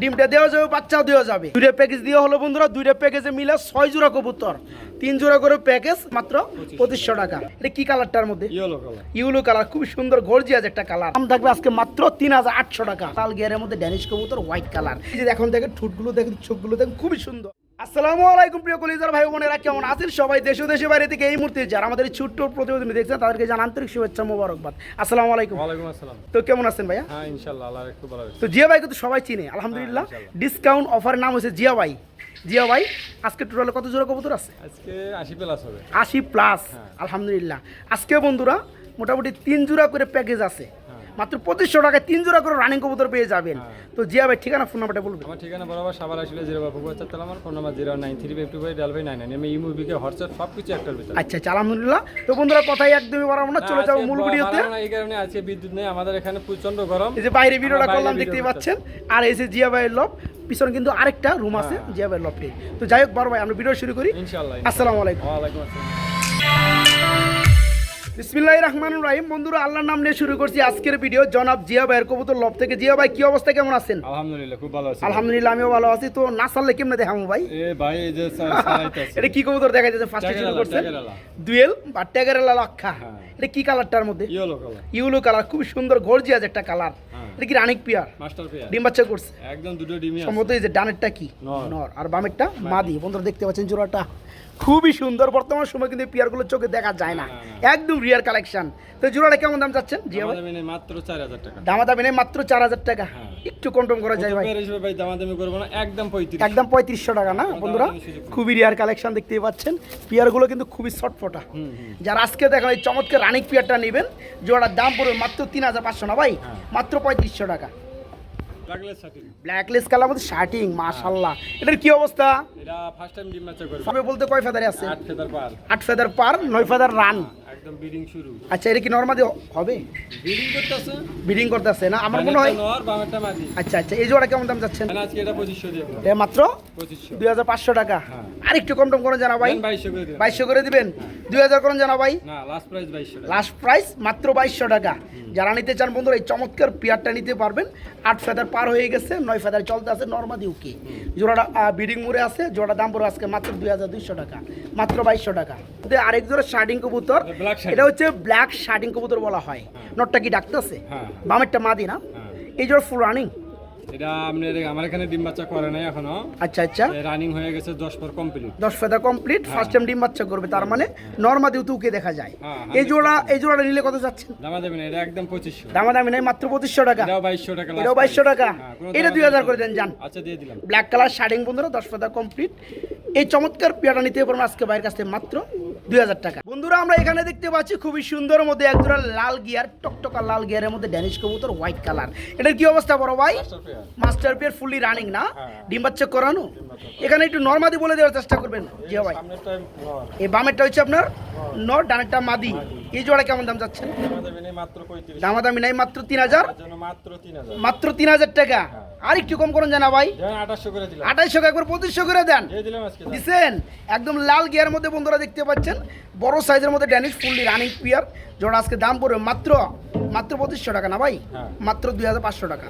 ডিমটা দেওয়া যাবে বাচ্চাও দেওয়া যাবে। দুইটা প্যাকেজ দিয়ে হলো বন্ধুরা দুইটা প্যাকেজে মিলে ছয় জোড়া কবুতর। তিন জোড়া করে প্যাকেজ মাত্র পঁচিশশো টাকা। এটা কি কালারটার মধ্যে? ইউলো কালার খুব সুন্দর গর্জিয়াস একটা কালার দাম থাকবে আজকে মাত্র তিন হাজার আটশো টাকা। লাল গিয়ারের মধ্যে ড্যানিশ কবুতর হোয়াইট কালার এই যে এখন দেখেন ঠুটগুলো দেখেন চোখগুলো দেখেন খুবই সুন্দর। আসসালামু আলাইকুম প্রিয় কলিজার ভাই বোনেরা কেমন আছেন সবাই? দেশ ও দেশে বাইরে থেকে এই মুহূর্তে যারা আমাদের ছোট্ট প্রতিবেদন দেখছেন তাদেরকে জানান আন্তরিক শুভেচ্ছা মোবারকবাদ। আসসালামু আলাইকুম। ওয়ালাইকুম আসসালাম। তো কেমন আছেন ভাইয়া? হ্যাঁ ইনশাল্লাহ আল্লাহ একটু ভালো আছে। তো জিয়া ভাইকে তো সবাই চিনে আলহামদুলিল্লাহ। হ্যাঁ, ডিসকাউন্ট অফারের নাম হচ্ছে জিয়া ভাই। জিয়া ভাই আজকে টোটালে কত জোড়া কবুতর আছে? আজকে আশি প্লাস হবে। আশি প্লাস হ্যাঁ। আলহামদুলিল্লাহ। আজকে বন্ধুরা মোটামুটি তিন জোড়া করে প্যাকেজ আছে। মাত্র পঁচিশশো টাকায় তিন জোড়া করে রানিং কবুতর পেয়ে যাবেন। হ্যাঁ। তো জিয়া ভাই ঠিকানা ফোন নাম্বারটা বলবেন আমার ঠিকানা বরাবর সাবার আসলে জিরো বাবু চার আমার phone number zero nine three fifty five ডাল ফাইভ নাইন নাইন আমি এই মুভিকে হোয়াটসঅ্যাপ সব কিছু একটার ভিতরে। আচ্ছা আচ্ছা আলহামদুলিল্লাহ। তো বন্ধুরা কথাই একদমই বাড়াবো না চলে যাব মূল ভিডিওতে এই কারণে আজকে বিদ্যুৎ নেই আমাদের এখানে প্রচণ্ড গরম। এই যে বাইরে ভিডিওটা করলাম দেখতেই পাচ্ছেন। আর এই যে জিয়া ভাইয়ের লব পিছনে কিন্তু আরেকটা রুম আছে হ্যাঁ। জিয়া ভাইয়ের লবটি তো যাই হোক বড় ভাই আমরা ভিডিও শুরু করি। ইনশাল্লাহ আসসালামু আলাইকুম। ওয়ালাইকুম আসসালাম। বিসমিল্লাহ রহমান রাহিম। বন্ধুরা আল্লাহর নাম নিয়ে শুরু করছি আজকের ভিডিও। জনাব জিয়া ভাইয়ের কবুতর লব থেকে। জিয়া ভাই কি অবস্থা? কেমন আছেন? আলহামদুলিল্লাহ খুব ভালো আছে আলহামদুলিল্লাহ আমিও ভালো আছি। তো না সারলে কেমনে দেখাবো ভাই? এ ভাই এই যে এটা কি কবুতর দেখা যাচ্ছে ফার্স্টে শুরু করছেন। দুয়েল বা ট্যাগারেলা লক্ষা। হ্যাঁ। এটা কি কালারটার মধ্যে? ইয়েলো কালার ইউলো কালার খুব সুন্দর গর্জিয়াস একটা কালার হ্যাঁ। এটা কি রানিক পিয়ার? Master pair. ডিম বাচ্চা করছে? একদম দুটো ডিমই আছে। সম্ভবত এই যে ডানেরটা কি। নর। আর বামেরটা মাদি। বন্ধুরা দেখতে পাচ্ছেন জোড়াটা। খুবই সুন্দর। বর্তমান সময় কিন্তু পিয়ারগুলো চোখে দেখা যায় না। একদম রিয়ার কালেকশন তো জোড়াটা কেমন দাম চাচ্ছেন? জি মাত্র চার হাজার টাকা। দামা দামি নেই মাত্র চার হাজার টাকা। হ্যাঁ। একটু কন্ট্রোল করা যায় ভাই। ভাই দামাদামি করব না একদম পঁয়ত্রিশ। একদম পঁয়ত্রিশশো টাকা না বন্ধুরা? খুবই রিয়ার কালেকশন দেখতেই পাচ্ছেন। পিয়ারগুলো কিন্তু খুবই শর্টফটা যারা আজকে দেখেন এই চমৎকার রানিক পিয়ারটা নেবেন জোড়ার দাম পড়বে মাত্র তিন হাজার পাঁচশো না ভাই? হ্যাঁ। মাত্র পঁয়ত্রিশশো টাকা। ব্ল্যাকলেস কালার মধ্যে শার্টিং মাশাল্লাহ এটার কি অবস্থা? এটা ফার্স্ট টাইম ডিম বাচ্চা করবে। সবে বলতে কয় ফেদারে আছে? আট ফেদার পার। আট ফেদার পার নয় ফেদার রান একদম বিডিং শুরু। আচ্ছা এটা কি নর্মাদি হবে? বিডিং করতেছে। বিডিং করতে আছে না? আমার মনে হয় নর বামেরটা মাদি আচ্ছা আচ্ছা এই জোড়া কেমন দাম যাচ্ছেন? মানে আজকে এটা পঁচিশশো দিয়ে এ মাত্র পঁচিশশো। দুই হাজার পাঁচশো টাকা। হ্যাঁ। আর একটু কম টম করে জানা ভাই। বাইশশো করে দিন। বাইশশো করে দিবেন? দুই হাজার করেন জানা ভাই। না লাস্ট প্রাইস বাইশশো টাকা। লাস্ট প্রাইস মাত্র বাইশশো টাকা। যারা নিতে চান বন্ধুরা এই চমৎকার পেয়ারটা নিতে পারবেন। আট ফেদার পার হয়ে গেছে নয় ফেদার চলতে আছে নর্মাদি উকি। জোড়াটা বিডিং মোড়ে আছে জোড়া দাম পড়ে আজকে মাত্র দুই হাজার দুইশো টাকা মাত্র বাইশশো টাকা। আরেক জোড়া শার্টিং কবুতর এটা হচ্ছে ব্ল্যাক শার্ডিং কবুতর বলা হয়। নটটা কি ডাকতেছে? হ্যাঁ। বামেরটা মাদি না? হ্যাঁ। এই জোড়া ফুল রানিং এটা আপনার আমার এখানে ডিম বাচ্চা করে নাই এখনও। আচ্ছা আচ্ছা। রানিং হয়ে গেছে দশ পর কমপ্লিট দশ ফেদা কমপ্লিট ফার্স্ট টাইম ডিম বাচ্চা করবে তার মানে নর্মাদি উতুকে দেখা যায়। হ্যাঁ, এই জোড়া এই জোড়াটা নিলে কত যাচ্ছে দামা দেবেন এটা একদম পঁচিশশো। দামাদামি নেই মাত্র টাকা। এটাও বাইশশো টাকা এটাও বাইশশো price। টাকা। হ্যাঁ, এটা দামাদামি দুই হাজার করে দেন যান আচ্ছা দিয়ে দিলাম। ব্ল্যাক কালার শার্টিং বন্ধুরা দশ পাতা কমপ্লিট এই চমৎকার পেয়ারটা নিতে পারবেন আজকে বাইরের কাছ থেকে মাত্র দুই হাজার টাকা। বন্ধুরা আমরা এখানে দেখতে পাচ্ছি খুবই সুন্দর মধ্যে একজোড়া লাল গিয়ার টকটকা লাল গিয়ারের মধ্যে ড্যানিশ কবুতর হোয়াইট কালার এটার কি অবস্থা বড় ভাই? মাস্টার পেয়ার ফুললি রানিং না? হ্যাঁ। ডিম বাচ্চা করানো? এখানে একটু নর্মাদি বলে দেওয়ার চেষ্টা করবেন জি ভাই। এই বামেরটা হচ্ছে আপনার নর। ডানেরটা মাদি। এই জোড়া কেমন দাম যাচ্ছেন দামাদামি নাই মাত্র তিন হাজার? মাত্র তিন হাজার। মাত্র তিন হাজার টাকা। আর একটু কম করেন জানা ভাই। আঠাইশশো একবার পঁচিশশো করে দেন। দিছেন? একদম লাল গিয়ার মধ্যে বন্ধুরা দেখতে পাচ্ছেন বড় সাইজের মধ্যে ড্যানিশ ফুললি রানিং পিয়ার যেটা আজকে দাম পড়বে মাত্র মাত্র পঁচিশশো টাকা না ভাই? হ্যাঁ। মাত্র দুই হাজার পাঁচশো টাকা।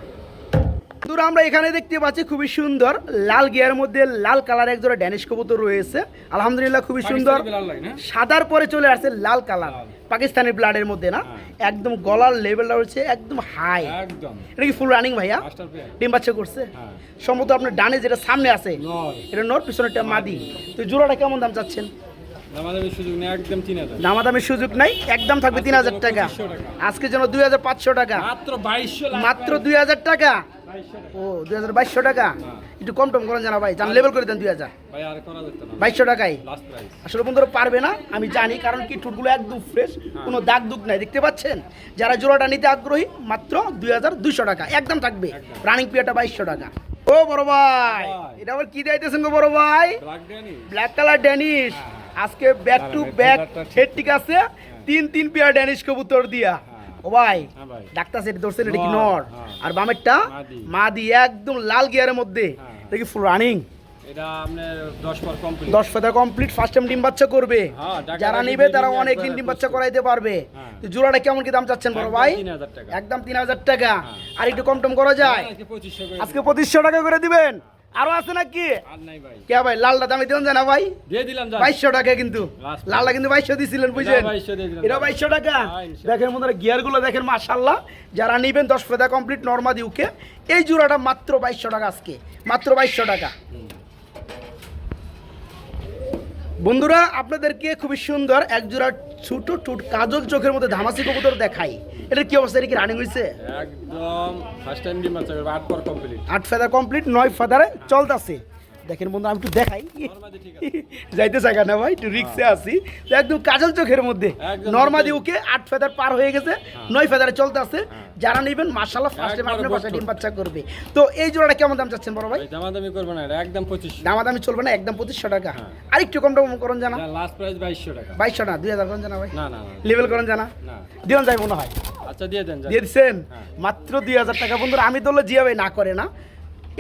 বন্ধুরা আমরা এখানে দেখতে পাচ্ছি খুবই সুন্দর লাল গিয়ার মধ্যে লাল কালার এক জোড়া ড্যানিশ কবুতর রয়েছে। আলহামদুলিল্লাহ খুবই সুন্দর। না? সাদার পরে চলে আসছে লাল কালার। পাকিস্তানি ব্লাডের মধ্যে না? হ্যাঁ। একদম গলার লেভেলটা হচ্ছে একদম হাই এটা কি ফুল রানিং ভাইয়া? ডিম বাচ্চা করছে? হ্যাঁ। সম্ভবত আপনার ডানে যেটা সামনে আছে এটা নর পিছনেরটা মাদি। তো জোড়াটা কেমন দাম চাচ্ছেন? সুযোগ নেই একদম তিন হাজার। দামাদামের সুযোগ নাই একদম থাকবে তিন হাজার টাকা। আজকে যেন দুই হাজার পাঁচশো টাকা। মাত্র বাইশশো মাত্র দুই হাজার টাকা। ও দুই হাজার বাইশশো টাকা? হ্যাঁ। একটু কম টম করেন জানা ভাই জান লেভেল করে দেন দুই হাজার। ভাই আর করা যেত না। বাইশশো টাকায়? লাস্ট প্রাইস আসলে বন্ধুরা পারবে না আমি জানি কারণ কি টুটগুলো একদম ফ্রেশ কোনো দাগ দুগ নাই দেখতে পাচ্ছেন? যারা জোড়াটা নিতে আগ্রহী মাত্র দুই হাজার দুইশো টাকা একদম থাকবে। রানিং পিয়াটা বাইশশো টাকা। ও বড় ভাই। এটা আবার কি দিতেছেন গো বড় ভাই? ব্ল্যাক কালার ড্যানিশ আজকে ব্যাক টু ব্যাক ঠিক- আছে। তিন তিন পেয়ার ড্যানিশ কবুতর দিয়া। ও ভাই হ্যাঁ ডাক্তার সেটা ধরছেন এটা কি নর, হ্যাঁ। আর বামেরটা মাদি। মাদি একদম লাল গিয়ারের মধ্যে। এটা কি ফুল রানিং দশ পর কমপ্লিট ফার্স্ট টাইম ডিম বাচ্চা করবে। হ্যাঁ, যারা নিবে তারা অনেক দিন ডিম বাচ্চা। করাইতে পারবে। তো জোড়াটা কেমন কি দাম চাচ্ছেন বড় ভাই? একদম তিন হাজার টাকা। আর একটু কম টম করা যায়? আজকে পঁচিশশো টাকা করে দিবেন? আরও আছে নাকি? কি ভাই। কে ভাই লালটা দামি দিন জানা ভাই? দিয়ে দিলাম। বাইশশো টাকা কিন্তু। লালটা কিন্তু বাইশশো দিয়েছিলেন বুঝলেন এটা 2200 দিয়ে দিলাম। এটা বাইশশো টাকা? দেখেন মনে দেখেন মধ্যে গিয়ারগুলো দেখেন মাশাল্লাহ যারা নিবেন দশ ফেদা কমপ্লিট নর্মাদি উকে এই জোড়াটা মাত্র বাইশশো টাকা আজকে। মাত্র বাইশশো টাকা। বন্ধুরা আপনাদেরকে খুবই সুন্দর এক জোড়া ছোট টুট কাজল চোখের মধ্যে ধামাসি কবুতর দেখাই। এটা কি অবস্থা? এটা কি রানিং হইছে? একদম ফার্স্ট টাইম ডিম আছে আট পর কমপ্লিট আট ফেদার কমপ্লিট নয় ফেদারে চলতেছে। দেখেন বন্ধু আমি একটু দেখাই। আছে। যাইতে চাই না ভাই একটু রিক্সে আসি তো একদম কাজল চোখের মধ্যে। নর্মাদি ওকে আট ফেদার পার হয়ে গেছে নয় ফেদারে চলতে আছে। হ্যাঁ। যারা নেবেন মার্শাল্লাহ ফার্স্ট টাইম আপনার বাসায় ডিম বাচ্চা করবে। তো এই জোড়াটা কেমন দাম চাচ্ছেন বড় ভাই? দামাদামি করবে না একদম পঁচিশ। দামাদামি চলবে না একদম পঁচিশশো টাকা। হ্যাঁ। আর একটু কম টম করেন জানা। লাস্ট প্রাইস বাইশশো টাকা। বাইশশো না দুই হাজার করেন জানা ভাই। না না লেভেল করেন জানা। দিন যাই মনে হয়। আচ্ছা দিয়ে দেন দিয়ে দিচ্ছেন হ্যাঁ। মাত্র দুই হাজার টাকা। বন্ধুরা আমি তো জিয়া ভাই না করে না।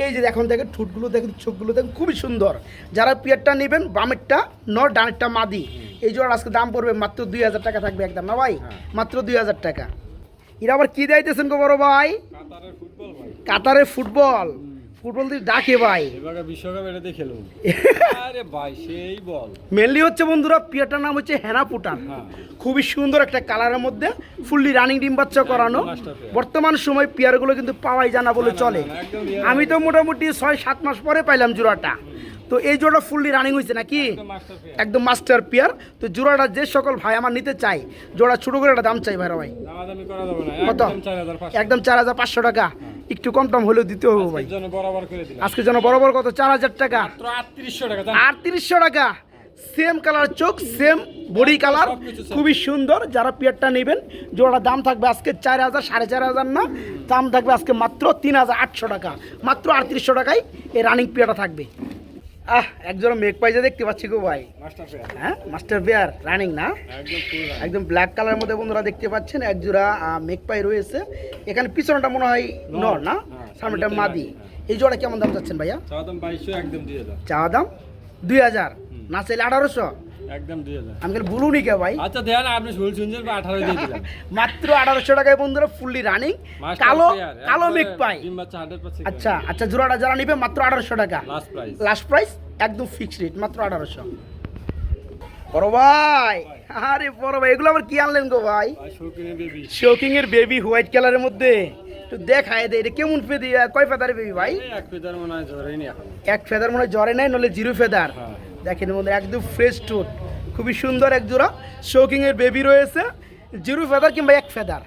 এই যে এখন দেখেন ঠোঁটগুলো দেখেন চোখগুলো দেখেন খুবই সুন্দর। যারা পিয়ারটা নেবেন বামেরটা ন ডানেরটা মাদি। এই জোড়ার আজকে দাম পড়বে মাত্র দুই হাজার টাকা থাকবে একদম না ভাই? হ্যাঁ। মাত্র দুই হাজার টাকা। এরা আবার কী দেয়তেছেন গো বড় ভাই? কাতারের ফুটবল ভাই। কাতারে ফুটবল দিয়ে ডাকে ভাই। এবার বিশ্বকাপ এটা দিয়ে খেলুন আরে ভাই সেই বল। মেনলি হচ্ছে বন্ধুরা পিয়ারটার নাম হচ্ছে হেনা পুটান হ্যাঁ। খুবই সুন্দর একটা কালারের মধ্যে ফুললি রানিং ডিম বাচ্চা করানো। বর্তমান সময় পেয়ারগুলো কিন্তু পাওয়াই জানা বলে চলে। real আমি তো মোটামুটি ছয় সাত মাস পরে পাইলাম জোড়াটা। তো এই জোড়া ফুললি রানিং হয়েছে নাকি? একদম মাস্টার পেয়ার তো জোড়াটা যে সকল ভাই আমার নিতে চাই জোড়া ছোট করে একটা দাম চাই ভাই ভাই। কত? একদম চার হাজার পাঁচশো। একদম চার হাজার পাঁচশো টাকা। একটু কম টম হলেও দিতে হবে ভাই। বরাবর আজকে যেন বরাবর কত? চার হাজার টাকা। আটত্রিশশো টাকা সেম কালার চোখ সেম বডি কালার খুবই সুন্দর। যারা পিয়ারটা নেবেন জোড়া দাম থাকবে আজকে চার হাজার সাড়ে চার হাজার না। দাম থাকবে আজকে মাত্র তিন হাজার আটশো টাকা। মাত্র আটত্রিশশো টাকায় এই রানিং পিয়ারটা থাকবে। আহ একজোড়া মেঘ পাইজা দেখতে পাচ্ছি গো ভাই। হ্যাঁ মাস্টার বিয়ার রানিং না? একদম ব্ল্যাক কালারের মধ্যে বন্ধুরা দেখতে পাচ্ছেন একজোড়া মেঘ পাই রয়েছে। এখানে পিছনটা মনে হয় নর না? হ্যাঁ, সামনেটা মাদি। মাদি, এই জোড়া কেমন দাম চাচ্ছেন ভাইয়া? চাওয়া দাম বাইশশো একদম চাওয়া দাম দুই হাজার। না চাইলে আঠারোশো। একদম আমি খালি বলুনি কে ভাই? আচ্ছা দেন আপনি শুল শুনছেন বা আঠারো দিয়ে দিলাম। মাত্র আঠারোশো টাকায় বন্ধুরা ফুললি রানিং কালো কালো পাই আচ্ছা আচ্ছা জোড়াটা যারা নিবে মাত্র আঠারোশো টাকা। লাস্ট প্রাইস লাস্ট প্রাইস একদম ফিক্সড রেট মাত্র বড় ভাই আরে বড় ভাই এগুলো আবার কি আনলেন গো ভাই? শোকিং এর বেবি হোয়াইট কালারের মধ্যে। একটু দেখায় দে এটা কেমন ফেদি কয় ফেদারের বেবি ভাই? এক ফেদার মনে হয় এক ফেদার মনে হয় জ্বরে নাই নলে জিরো ফেদার। দেখেন মধ্যে একদম ফ্রেশ টুট খুবই সুন্দর এক জোড়া। শোকিং এর বেবি রয়েছে। জিরো ফেদার কিংবা এক ফেদার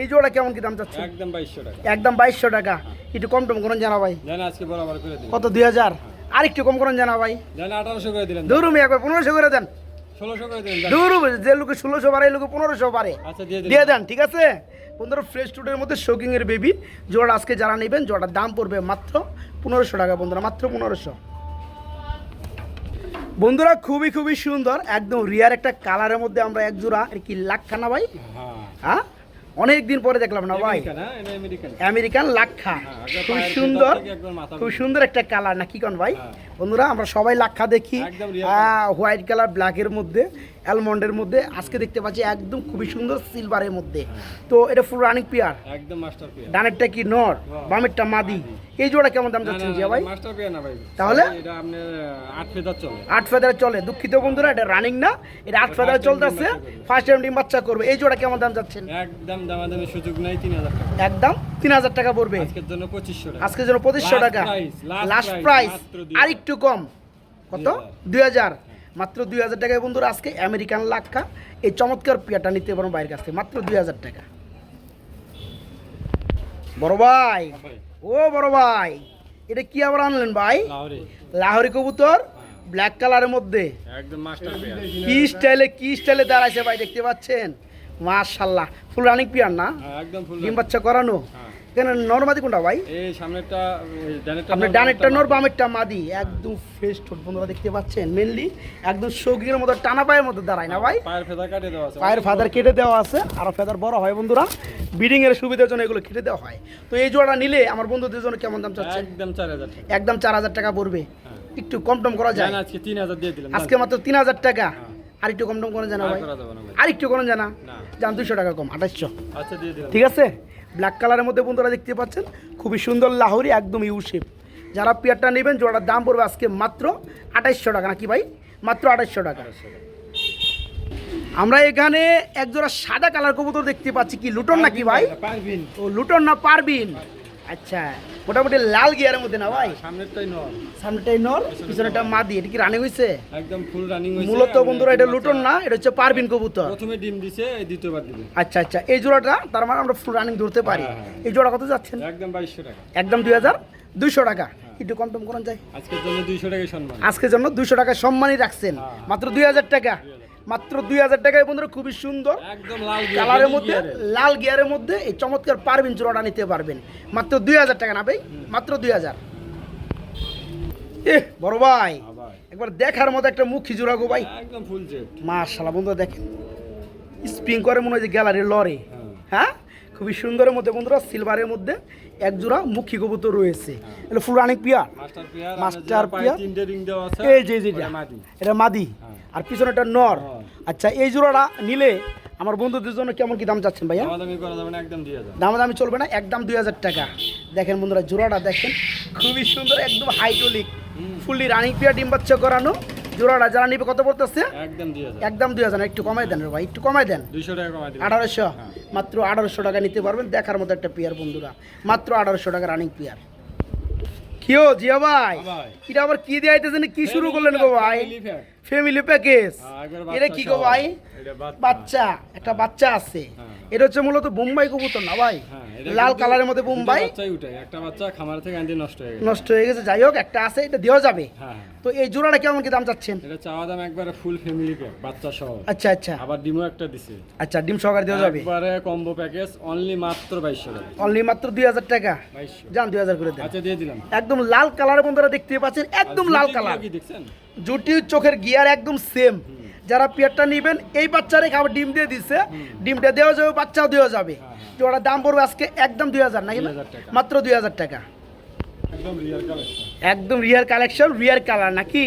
এই জোড়া কেমন কি দাম চাচ্ছে একদম বাইশশো টাকা। একদম বাইশশো টাকা। একটু কম টম করেন জানা ভাই। আজকে বরাবর করে কত? দুই হাজার। আর একটু কম করেন জানা ভাই। আঠারোশো করে দিলেন। দৌড়ুমি একবার পনেরোশো করে দেন। যে লোকে ষোলোশো পারে এই লোকে পনেরোশো পারে। আচ্ছা দিয়ে দেন। ঠিক আছে? বন্ধুরা ফ্রেশ মধ্যে শোকিং এর বেবি জোড়া আজকে যারা নেবেন জোড়ার দাম পড়বে মাত্র পনেরোশো টাকা বন্ধুরা মাত্র পনেরোশো। বন্ধুরা খুবই খুবই সুন্দর। একদম রিয়ার একটা কালারের মধ্যে আমরা এক জোড়া আর কি লাক্ষানা ভাই? হ্যাঁ। হ্যাঁ? অনেক দিন পরে দেখলাম না ভাই? আমেরিকান, হ্যাঁ, লাক্ষা। হ্যাঁ, খুব সুন্দর খুব সুন্দর একটা কালার না কি কন ভাই। বন্ধুরা আমরা সবাই লাক্ষা দেখি। হোয়াইট কালার ব্ল্যাকের মধ্যে। অ্যালমন্ডের মধ্যে। আজকে দেখতে পাচ্ছি একদম খুবই সুন্দর সিলভারের মধ্যে। তো এটা ফুল রানিং পিয়ার একদম মাস্টার পেয়ার ডানেরটা কি নর? বামেরটা মাদি। এই জোড়া কেমন দাম যাচ্ছে জিয়া ভাই? মাস্টার পেয়ার না ভাই। তাহলে? এটা আপনার আহ, আট ফেদার চলে। আট ফেদারে চলে। দুঃখিত বন্ধুরা এটা রানিং না। এটা আট ফেদারে চলতেছে। ফার্স্ট টাইম ডিম বাচ্চা করবে। এই জোড়া কেমন দাম যাচ্ছেন একদম দামাদামি সুযোগ নাই তিন হাজার টাকা। একদম তিন হাজার টাকা পড়বে। আজকের জন্য পঁচিশশো টাকা। আজকের জন্য পঁচিশশো Last টাকা। লাস্ট প্রাইস আর একটু কম। কত? দুই হাজার। দুই হাজার। মাত্র দুই হাজার টাকায় বন্ধুরা আজকে আমেরিকান লাক্ষা এই চমৎকার পিয়াটা নিতে পারব বাইরের কাছ থেকে মাত্র দুই হাজার টাকা। বড় ভাই ও বড় ভাই এটা কি আবার আনলেন ভাই? লাহোরে। কবুতর ব্ল্যাক কালারের মধ্যে। কি স্টাইলে কি স্টাইলে দাঁড়াইছে ভাই দেখতে পাচ্ছেন? মাশাল্লাহ ফুল রানিং পিয়ার না? হ্যাঁ, একদম ফুল ডিম বাচ্চা করানো? হ্যাঁ। এখানে নর্মাদি কোনটা ভাই? এই সামনেরটা ডানেরটা আপনার নর, ডানেরটা নর বামেরটা মাদি। একদম ফ্রেশ ঠোঁট বন্ধুরা দেখতে পাচ্ছেন মেনলি একদম শৌকিনের মতো টানা পায়ের মতো দাঁড়ায় না ভাই? পায়ের ফেদা কাটে দেওয়া আছে। পায়ের ফাদার কেটে দেওয়া আছে আরও ফেদার বড় হয় বন্ধুরা। বিডিং এর সুবিধার জন্য এগুলো কেটে দেওয়া হয়। তো এই জোড়া নিলে আমার বন্ধুদের জন্য কেমন দাম চাচ্ছেন? একদম চার হাজার একদম চার হাজার টাকা পড়বে। হ্যাঁ। একটু কম টম করা যায়? আজকে তিন হাজার দিয়ে দিলাম। আজকে মাত্র তিন হাজার টাকা। আর একটু কম টম করা জানা ভাই? আর একটু করেন জানা না? যান দুশো টাকা কম আঠাশশো আচ্ছা দিয়ে দিলাম। ঠিক আছে? ব্ল্যাক কালারের মধ্যে বন্ধুরা দেখতে পাচ্ছেন খুবই সুন্দর লাহোরি একদম ইউ শেপ যারা পেয়ারটা নেবেন জোড়ার দাম পড়বে আজকে মাত্র আঠাইশশো টাকা। নাকি ভাই? মাত্র আঠাইশশো টাকা। আমরা এখানে একজোড়া সাদা কালার কবুতর দেখতে পাচ্ছি। কি লুটন নাকি ভাই? ও লুটন না পারবিন আচ্ছা মোটামুটি লাল গিয়ারের মধ্যে না ভাই? সামনেরটাই নর সামনেটাই নর পিছনেটা মাদি এটা কি রানিং হয়েছে একদম ফুল রানিং হয়েছে মূলত বন্ধুরা এটা লুটন না এটা হচ্ছে পারবিন কবুতর। প্রথমে ডিম দিছে এই দ্বিতীয়বার দিবে। আচ্ছা আচ্ছা এই জোড়াটা তার মানে আমরা ফুল রানিং ধরতে পারি। হ্যাঁ, হ্যাঁ। এই জোড়া কত যাচ্ছেন? একদম বাইশশো টাকা। একদম দুই হাজার দুইশো টাকা। একটু কম টম করেন যায়। আজকের জন্য দুইশো টাকাই সম্মান। আজকের জন্য দুইশো টাকা সম্মানই রাখছেন। হ্যাঁ। মাত্র দুই হাজার টাকা। মাত্র দুই হাজার টাকায় বন্ধুরা খুবই সুন্দর। লাল কালারের মধ্যে লাল গিয়ারের মধ্যে এই চমৎকার পারবেন জোড়াটা নিতে পারবেন। মাত্র দুই হাজার টাকা না ভাই মাত্র দুই হাজার। এ বড় ভাই একবার দেখার মতো একটা মুখ খিজুরা গো ভাই। একদম বন্ধুরা দেখেন। স্প্রিং করে মনে হয় যে গ্যালারির লরে। হ্যাঁ। হ্যাঁ খুবই সুন্দরের মধ্যে বন্ধুরা সিলভারের মধ্যে এক জোড়া মুখী কবুতর রয়েছে। এটা full running pair master pair এই যে যেটা এটা মাদি। হ্যাঁ। আর পিছনে একটা নর। নর। আচ্ছা এই জোড়াটা নিলে আমার বন্ধুদের জন্য কেমন কি দাম চাচ্ছেন ভাইয়া? যাবে দামাদামি চলবে না একদম দুই হাজার টাকা। দেখেন বন্ধুরা জোড়াটা দেখেন খুবই সুন্দর একদম হাইড্রোলিক ফুললি রানিং পিয়া ডিম বাচ্চা করানো। জোড়াটা যারা নিবে কত পড়তেছে? একদম দুই হাজার। একটু কমাই দেন ভাই একটু কমাই দেন। আঠারোশো? মাত্র আঠারোশো টাকা নিতে পারবেন দেখার মতো একটা পেয়ার বন্ধুরা। মাত্র আঠারোশো টাকা রানিং পেয়ার। কিও জিয়া ভাই। এটা আবার কি দিয়ে আইতেছেন কি শুরু করলেন গো ভাই? ফ্যামিলি প্যাকেজ হ্যাঁ, এটা বাচ্চা কি গো ভাই? বাচ্চা। একটা বাচ্চা আছে। হ্যাঁ। এটা হচ্ছে মূলত বোম্বাই কবুতর না ভাই? হ্যাঁ, লাল কালারের মধ্যে বোম্বাই। একটা বাচ্চা খামার থেকে আনতে নষ্ট হয়ে গেছে। নষ্ট হয়ে গেছে যাই হোক একটা আছে এটা দেওয়া যাবে। হ্যাঁ তো এই জোড়াটা কেমন কি দাম চাচ্ছেন? এটা চাওয়া দাম একবারে ফুল ফ্যামিলি প্যাক বাচ্চা সহ। আচ্ছা আচ্ছা। আবার ডিমও একটা দিছে। আচ্ছা ডিম সহকারে দেওয়া যাবে। একবারে কম্বো প্যাকেজ অনলি মাত্র বাইশশো টাকা। অনলি মাত্র দুই হাজার টাকা। বাইশশো। যান দুই হাজার করে দেন। আচ্ছা দিয়ে দিলাম। একদম লাল কালার বন্ধুরা দেখতে পাচ্ছেন একদম লাল কালার। কি দেখছেন? জুটি চোখের গিয়ার একদম সেম যারা পেয়ারটা নেবেন এই বাচ্চারে খাবার ডিম দিয়ে দিচ্ছে ডিমটা দেওয়া যাবে বাচ্চাও দেওয়া যাবে। তো ওটা দাম পড়বে আজকে একদম দুই হাজার নাকি না? 2000 টাকা। মাত্র দুই হাজার টাকা। একদম রিয়াল কালেকশন একদম রিয়ার কালেকশন রিয়ার কালার নাকি?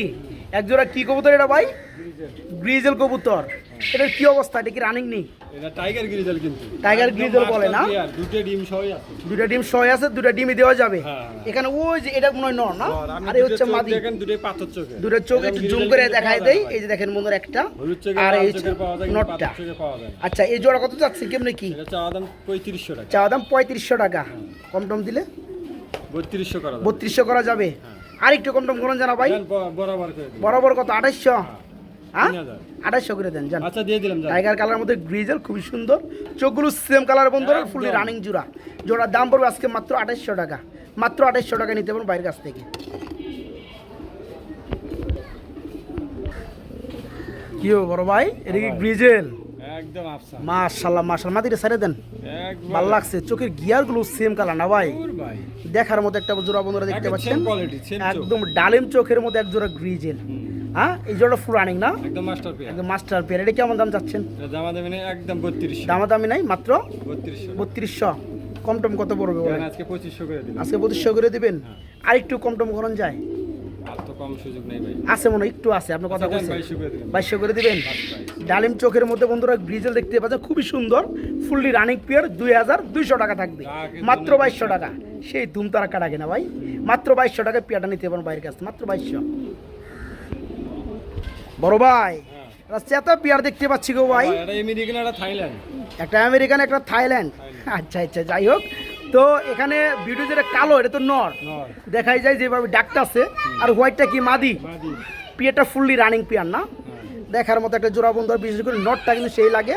একজোড়া কি কবুতর এটা ভাই? গ্রিজেল কবুতর। এটা কি অবস্থা? এটা কি রানিং নেই? এটা ডিম আছে। দুটো ডিমই দেওয়া যাবে। এখানে ওই যে এটা মনে হয় দুটো চোখে একটু জুম করে দেখাই এই যে দেখেন একটা। আচ্ছা এই জোড়া কত দাম 3500 টাকা। দিলে? 3200 করা যাবে। আর একটু কমটম করুন জানা ভাই। বরাবর বরাবর কত? 2800 হ্যাঁ? আঠাশশো করে দেন জান। আচ্ছা দিয়ে দিলাম টাইগার কালার মধ্যে গ্রিজেল খুবই সুন্দর। চোখগুলো সেম কালার বন্ধুরা ফুলি রানিং জোড়া। জোড়ার দাম পড়বে আজকে মাত্র আঠাশশো টাকা। মাত্র আঠাশশো টাকা নিতে পারবেন বাইরের কাছ থেকে। কি বড় ভাই? এদিকে গ্রিজেল? একদম আফসা মাশাআল্লাহ মাশাআল্লাহ। ছেড়ে দেন। ভালো লাগছে। চোখের গিয়ারগুলো সেম কালার না ভাই? দেখার মতো একটা জোড়া বন্ধুরা দেখতে পাচ্ছেন। একদম ডালিম চোখের মধ্যে এক জোড়া গ্রিজেল। হ্যাঁ? এই জোড়া ফুল রানিং না? একদম মাস্টার পেয়ার একদম মাস্টার পেয়ার এটা কেমন দাম চাচ্ছেন? জামা দেবে না একদম বত্রিশশো। দামাদামি নাই মাত্র? বত্রিশশো। বত্রিশশো। কম টম কত পড়বে আজকে পঁচিশশো করে দিলাম। আজকে পঁচিশশো করে দিবেন? আর একটু কম টম করুন যায়? আছে মনে একটু আছে আপনার কথা আচ্ছা, বলছেন। বাইশশো করে দিবেন। ডালিম চোখের মধ্যে বন্ধুরা গ্রিজেল দেখতে পাচ্ছেন খুবই সুন্দর। ফুললি রানিং পেয়ার দুই হাজার দুইশো টাকা থাকবে। মাত্র বাইশশো টাকা। সেই ধুম তারা কাটাকে না ভাই। মাত্র বাইশশো টাকা পেয়ারটা নিতে পারেন বাইরের কাছে মাত্র বাইশশো। বড় ভাই চেতা পেয়ার দেখতে পাচ্ছি গো ভাই। আমেরিকান একটা থাইল্যান্ড। একটা আমেরিকান একটা থাইল্যান্ড। আচ্ছা আচ্ছা যাই হোক। তো এখানে ভিডিও যেটা কালো এটা তো নর। দেখাই যায় যেভাবে ডাকটা আছে। আর হোয়াইটটা কি মাদি? পিয়ারটা ফুললি রানিং পিয়ার না? দেখার মতো একটা জোড়া বন্ধু বিশেষ করে নটটা কিন্তু সেই লাগে।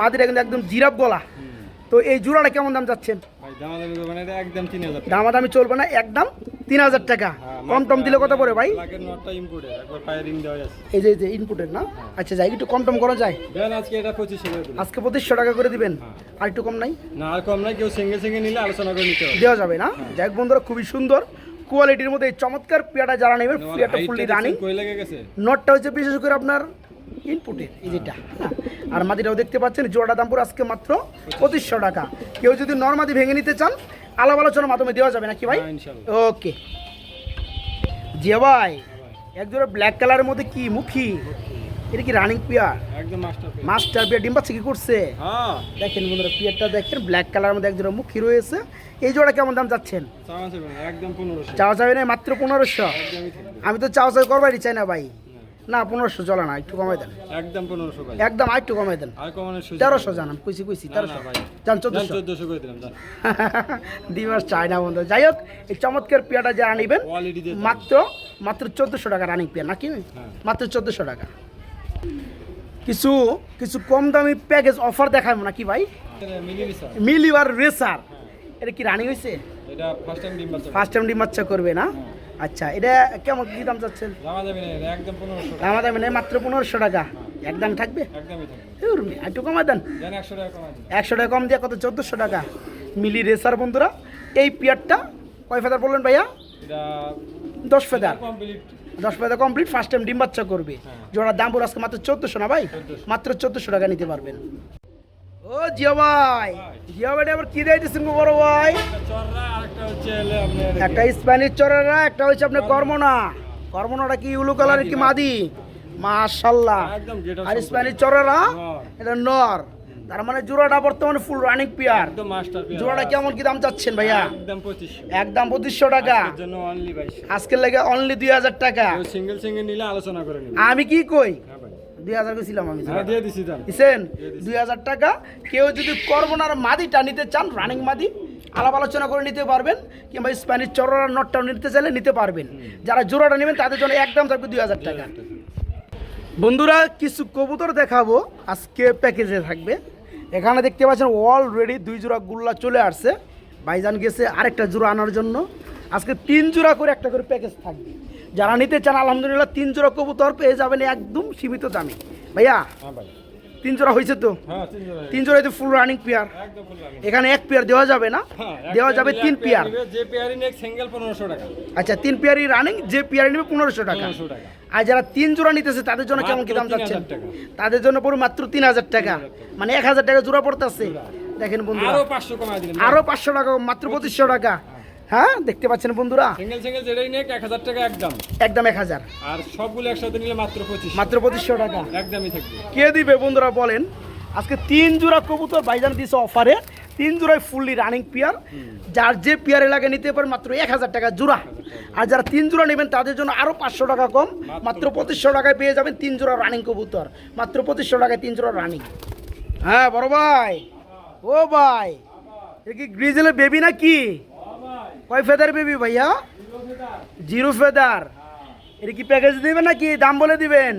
মাদিটা কিন্তু একদম জিরাপ গলা। তো এই জোড়াটা কেমন দাম যাচ্ছেন? দামাদামি চলবে না একদম তিন হাজার টাকা। কম টম দিলে কত পড়ে ভাই? এই যে যে ইনপুটের না? আচ্ছা যাই একটু কম টম করা যায়। আজকে পঁচিশশো টাকা করে দিবেন। আর একটু কম নাই? না আর কম নাই কেউ সিঙ্গেল সিঙ্গেল নিলে আলোচনা করে নিতে দেওয়া যাবে না? যাই বন্ধুরা খুবই সুন্দর কোয়ালিটির মধ্যে এই চমৎকার পেয়াটা যারা নেবেন পেয়ারটা ফুললি রানিং। নটটা হচ্ছে বিশেষ করে আপনার ইনপুটের এই যেটা হ্যাঁ। আর মাদিটাও দেখতে পাচ্ছেন জোড়া দাম পুরো আজকে মাত্র পঁচিশশো টাকা। কেউ যদি নর্মাদি ভেঙে নিতে চান আলাপ আলোচনার মাধ্যমে দেওয়া যাবে নাকি ভাই? হ্যাঁ, ওকে জিয়া ভাই এক জোড়া ব্ল্যাক কালারের মধ্যে কি মুখী? এটা কি রানিং পিয়ার একদম মাস্টার পিয়ার ডিম বাচ্চা কি করছে? হ্যাঁ। দেখেন বন্ধুরা পিয়ারটা দেখেন ব্ল্যাক কালারের মধ্যে এক জোড়া মুখী রয়েছে। এই জোড়া কেমন দাম যাচ্ছেন চাওয়া যাবে না, একদম পনেরোশো। চাওয়া যাবে না মাত্র পনেরোশো। আমি তো চাওয়া চাওয়া করবারই চাই না ভাই। না পনেরোশো চলে না একটু কমাই দেন। একদম পনেরোশো একদম আর একটু কমাই দেন। তেরোশো জানান কুইসি কুইসি না, তেরোশো। না ভাই। যান যান চোদ্দশো চোদ্দশো করে দিলাম দিবস চাই না বন্ধু। যাই হোক এই চমৎকার পেয়াটা যারা নেবেন মাত্র মাত্র চোদ্দোশো টাকা রানিং পেয়ার নাকি? হ্যাঁ। মাত্র চোদ্দোশো টাকা। কিছু কিছু কম দামি প্যাকেজ অফার দেখাবো নাকি ভাই? মিলিবার রেসার। এটা কি রানিং হয়েছে ফার্স্ট টাইম ডিম ফার্স্ট টাইম ডিম বাচ্চা করবে না? আচ্ছা এটা কেমন কি দাম চাচ্ছেন? না দামা দামি নেই মাত্র পনেরোশো টাকা। একদম থাকবে? থাকবে একটু কমা দেন। একশো টাকা কমা দিয়ে কত? চোদ্দোশো টাকা। মিলি রেসার বন্ধুরা এই পিয়ারটা কয় ফেদার বললেন ভাইয়া? দশ ফেদার। দশ ফেদার কমপ্লিট ফার্স্ট টাইম ডিম বাচ্চা করবে। হ্যাঁ। জোড়ার দাম পড়ে আজকে মাত্র চোদ্দোশো না ভাই? মাত্র চোদ্দোশো টাকা নিতে পারবেন। ও জিয়া ভাই। জিয়া ভাই আবার কি দিয়েছেন গো বড় ভাই? একটা একটা স্প্যানিশ চরেরা একটা হচ্ছে আপনার কর্মনা। কর্মনাটা কি ইউলো কালারের কি মাদি মাশাল্লাহ। একদম up আর সম্পূর্ণ। স্প্যানিশ চরেরা এটা নর। তার মানে জোড়াটা বর্তমানে ফুল রানিং পিয়ার একদম জোড়াটা কেমন কি দাম চাচ্ছেন ভাইয়া? একদম পঁচিশশো। টাকা। আজকের লেগে অনলি দুই হাজার টাকা। সিঙ্গেল সিঙ্গেল নিলে আলোচনা করে আমি কি কই? হ্যাঁ। দুই হাজার গেছিলাম আমি হ্যাঁ দিয়ে দিছি দিছেন দুই হাজার টাকা। কেউ যদি করবনার মাদিটা নিতে চান রানিং মাদি আলাপ আলোচনা করে নিতে পারবেন কিংবা স্প্যানিশ চড়ার নটটাও নিতে চাইলে নিতে পারবেন। যারা জোড়াটা নেবেন তাদের জন্য একদম থাকবে দুই হাজার টাকা। বন্ধুরা কিছু কবুতর দেখাবো। আজকে প্যাকেজে থাকবে। এখানে দেখতে পাচ্ছেন অলরেডি দুই জোড়া গুল্লা চলে আসছে। ভাইজান গেছে আরেকটা জোড়া আনার জন্য। আজকে তিন জোড়া করে একটা করে প্যাকেজ থাকবে। যারা নিতে চান আলহামদুলিল্লাহ তিন জোড়া কবুতর পেয়ে যাবেন একদম সীমিত দামে। ভাইয়া হ্যাঁ তিন জোড়া হয়েছে তো? হ্যাঁ তিন জোড়া তো ফুল রানিং পেয়ার এখানে এক পেয়ার দেওয়া যাবে না? হ্যাঁ, দেওয়া যাবে তিন পেয়ার নিবে, যে পেয়ারই নেক সিঙ্গেল পনেরোশো টাকা। আচ্ছা তিন পেয়ারই রানিং যে পেয়ার নেবে পনেরোশো টাকা। আর যারা তিন জোড়া নিতেছে তাদের জন্য কেমন কি দাম যাচ্ছে তাদের জন্য পুরো মাত্র তিন হাজার টাকা। মানে এক হাজার টাকা জোড়া পড়তেছে। দেখেন বন্ধু আরও পাঁচশো কমায় আরও পাঁচশো টাকা মাত্র পঁচিশশো টাকা। হ্যাঁ দেখতে পাচ্ছেন বন্ধুরা? সিঙ্গেল সিঙ্গেল যেটাই নেক এক হাজার টাকা একদম। একদম এক হাজার। আর সবগুলো একসাথে নিলে মাত্র পঁচিশ। মাত্র পঁচিশশো টাকা। একদমই থাকবে। কে দিবে বন্ধুরা বলেন? আজকে তিন জোড়া কবুতর ভাইজান দিছে অফারে। তিন জোড়ায় ফুললি রানিং পেয়ার যার যে পেয়ার এলাকায় নিতে পারেন মাত্র এক হাজার টাকা জোড়া। আর যারা তিন জোড়া নেবেন তাদের জন্য আরও পাঁচশো টাকা কম। মাত্র পঁচিশশো টাকায় পেয়ে যাবেন তিন জোড়া রানিং কবুতর। মাত্র পঁচিশশো টাকায় তিন জোড়া রানিং হ্যাঁ বড় ভাই। ও ভাই। এটা কি গ্রিজেলের বেবি নাকি? কয় ফেদার বেবি ভাইয়া? Zero feather. এটা কি প্যাকেজ দিবেন নাকি দাম বলে দিবেন?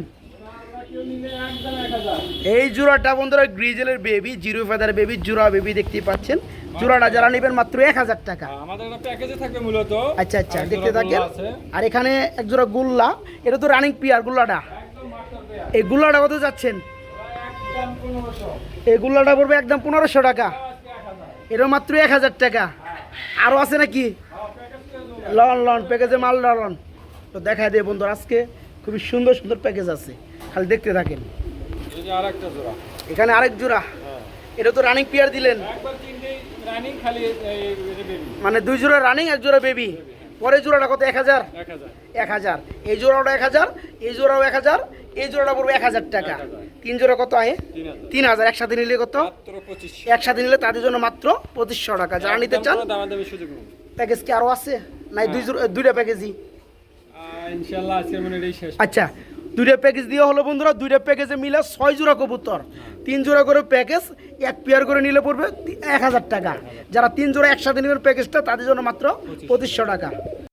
এই জোড়াটা বন্ধুরা গ্রিজেলের বেবি জিরো ফেদার বেবি জোড়া বেবি দেখতে পাচ্ছেন। জোড়াটা যারা নেবেন মাত্র এক হাজার টাকা। আমাদের একটা প্যাকেজে থাকবে মূলত। আচ্ছা আচ্ছা দেখতে থাকেন। আর এখানে এক জোড়া গুল্লা। এটা তো রানিং পিয়ার গুল্লাটা। এই গুল্লাটা কত যাচ্ছেন? এই গুল্লাটা পড়বে একদম পনেরোশো টাকা। এটা মাত্র এক হাজার টাকা। আরও আছে নাকি? লন লন প্যাকেজে মাল লন। তো দেখা দিয়ে বন্ধু আজকে খুবই সুন্দর সুন্দর প্যাকেজ আছে। খালি দেখতে থাকেন। এখানে আরেক জোড়া। এটা তো রানিং পিয়ার দিলেন। মানে দুই জোড়া রানিং এক জোড়া বেবি পরে জোড়াটা কত? এক হাজার? এক হাজার। এক হাজার। এই জোড়াটা এক হাজার এই জোড়াও এক হাজার এই জোড়াটা পড়বে এক হাজার টাকা। তিন জোড়া কত আয়? তিন হাজার। একসাথে নিলে কত? একসাথে নিলে তাদের জন্য মাত্র পঁচিশশো টাকা। যারা নিতে চান প্যাকেজ কি আরও আছে? নাই দুই দুইটা প্যাকেজই আচ্ছা দুইটা প্যাকেজ দিয়ে হলো বন্ধুরা দুইটা প্যাকেজে মিলে ছয় জোড়া কবুতর। তিন জোড়া করে প্যাকেজ এক পেয়ার করে নিলে পড়বে এক হাজার টাকা। যারা তিন জোড়া একসাথে নেবেন প্যাকেজটা তাদের জন্য মাত্র পঁচিশশো টাকা।